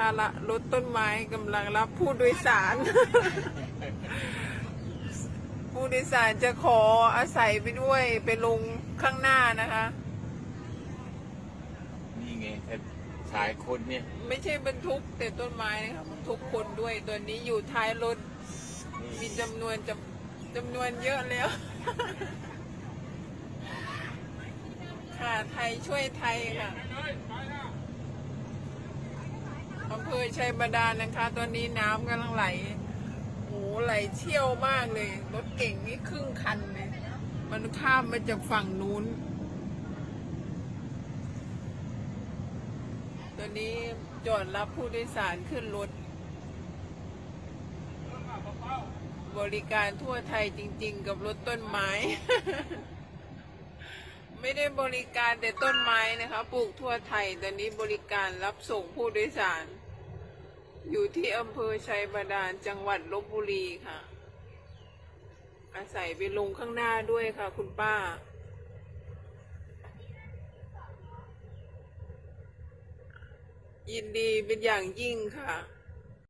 นะคะละรถต้นไม้กำลังรับผู้โดยสาร ผู้โดยสารจะขออาศัยไปด้วยไปลงข้างหน้านะคะ นี่ไงแต่สายคนเนี่ยไม่ใช่บรรทุกแต่ต้นไม้นะคะบรรทุกคนด้วยตัวนี้อยู่ท้ายรถมีนี่จำนวนจำจำนวนเยอะแล้ว ค่ะไทยช่วยไทยค่ะ อำเภอชัยบาดาลนะคะ ตอนนี้น้ำกำลังไหลโอ้ไหลเชี่ยวมากเลย รถเก่งนี่ครึ่งคันเลยมันข้ามมาจากฝั่งนู้น ตอนนี้จอดรับผู้โดยสารขึ้นรถ บริการทั่วไทยจริง ๆ กับรถต้นไม้ ไม่ได้บริการแต่ต้นไม้นะคะ ปลูกทั่วไทย ตอนนี้บริการรับส่งผู้โดยสาร อยู่ที่อำเภอชัยบาดาลจังหวัดลบบุรีค่ะ อาศัยไปลงข้างหน้าด้วยค่ะ คุณป้า ยินดีเป็นอย่างยิ่งค่ะ